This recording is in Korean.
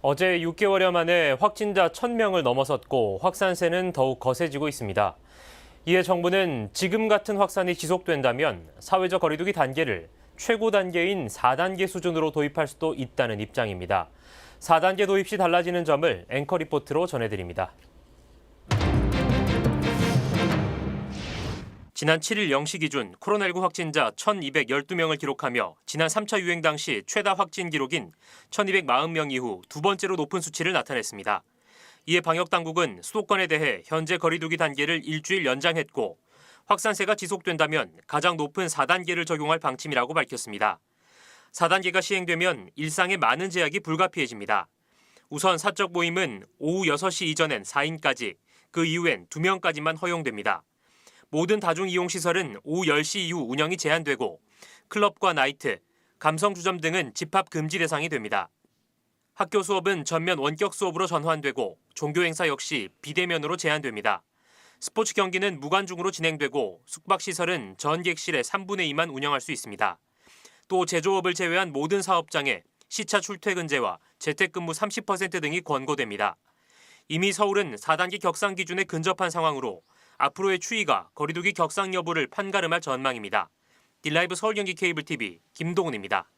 어제 6개월여 만에 확진자 1000명을 넘어섰고 확산세는 더욱 거세지고 있습니다. 이에 정부는 지금 같은 확산이 지속된다면 사회적 거리두기 단계를 최고 단계인 4단계 수준으로 도입할 수도 있다는 입장입니다. 4단계 도입 시 달라지는 점을 앵커 리포트로 전해드립니다. 지난 7일 0시 기준 코로나19 확진자 1,212명을 기록하며 지난 3차 유행 당시 최다 확진 기록인 1,240명 이후 두 번째로 높은 수치를 나타냈습니다. 이에 방역 당국은 수도권에 대해 현재 거리두기 단계를 일주일 연장했고 확산세가 지속된다면 가장 높은 4단계를 적용할 방침이라고 밝혔습니다. 4단계가 시행되면 일상의 많은 제약이 불가피해집니다. 우선 사적 모임은 오후 6시 이전엔 4인까지, 그 이후엔 2명까지만 허용됩니다. 모든 다중 이용 시설은 오후 10시 이후 운영이 제한되고 클럽과 나이트, 감성 주점 등은 집합 금지 대상이 됩니다. 학교 수업은 전면 원격 수업으로 전환되고 종교 행사 역시 비대면으로 제한됩니다. 스포츠 경기는 무관중으로 진행되고 숙박 시설은 전 객실의 3분의 2만 운영할 수 있습니다. 또 제조업을 제외한 모든 사업장에 시차 출퇴근제와 재택근무 30% 등이 권고됩니다. 이미 서울은 4단계 격상 기준에 근접한 상황으로 앞으로의 추이가 거리두기 격상 여부를 판가름할 전망입니다. 딜라이브 서울경기 케이블 TV 김동훈입니다.